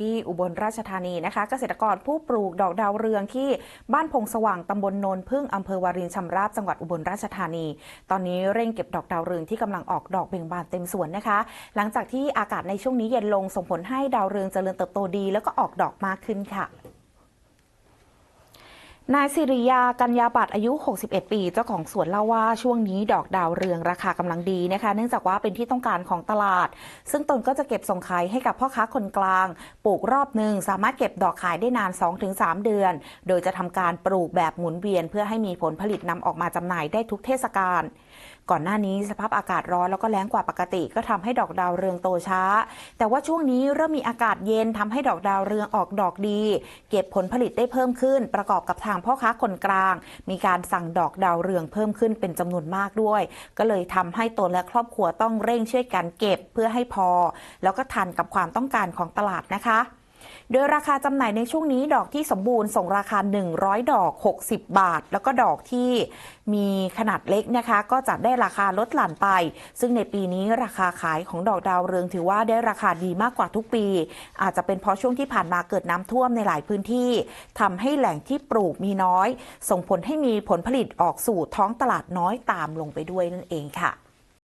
ที่อุบลราชธานีนะคะเกษตรกรผู้ปลูกดอกดาวเรืองที่บ้านพงสว่างตำบลโนนพึ่งอำเภอวารินชำราบจังหวัดอุบลราชธานี ตอนนี้เร่งเก็บดอกดาวเรืองที่กำลังออกดอกเบ่งบานเต็มสวนนะคะ หลังจากที่อากาศในช่วงนี้เย็นลงส่งผลให้ดาวเรืองเจริญเติบโตดี แล้วก็ออกดอกมากขึ้นค่ะ นายสิริยากัญญาบัตรอายุ 61 ปี เจ้าของสวนเล่าว่าช่วงนี้ดอกดาวเรืองราคากำลังดีนะคะ เนื่องจากว่าเป็นที่ต้องการของตลาด ซึ่งตนก็จะเก็บส่งขายให้กับพ่อค้าคนกลาง ปลูกรอบหนึ่งสามารถเก็บดอกขายได้นาน 2-3 เดือน โดยจะทำการปลูกแบบหมุนเวียน เพื่อให้มีผลผลิตนำออกมาจำหน่ายได้ทุกเทศกาลก่อนหน้านี้สภาพอากาศร้อนแล้วก็แล้งกว่าปกติ ก็ทำให้ดอกดาวเรืองโตช้า แต่ว่าช่วงนี้เริ่มมีอากาศเย็นทำให้ดอกดาวเรืองออกดอกดี เก็บผลผลิตได้เพิ่มขึ้น ประกอบกับทางพ่อค้าคนกลาง มีการสั่งดอกดาวเรืองเพิ่มขึ้นเป็นจำนวนมากด้วย ก็เลยทำให้ตนและครอบครัวต้องเร่งช่วยกันเก็บเพื่อให้พอ แล้วก็ทันกับความต้องการของตลาดนะคะ โดยราคาจำหน่ายในช่วงนี้ดอกที่สมบูรณ์ส่งราคา 100 ดอก 60 บาท แล้วก็ดอกที่มีขนาดเล็กนะคะ ก็จะได้ราคาลดหลั่นไป ซึ่งในปีนี้ราคาขายของดอกดาวเรืองถือว่าได้ราคาดีมากกว่าทุกปี อาจจะเป็นเพราะช่วงที่ผ่านมาเกิดน้ำท่วมในหลายพื้นที่ ทำให้แหล่งที่ปลูกมีน้อย ส่งผลให้มีผลผลิตออกสู่ท้องตลาดน้อยตามลงไปด้วยนั่นเองค่ะ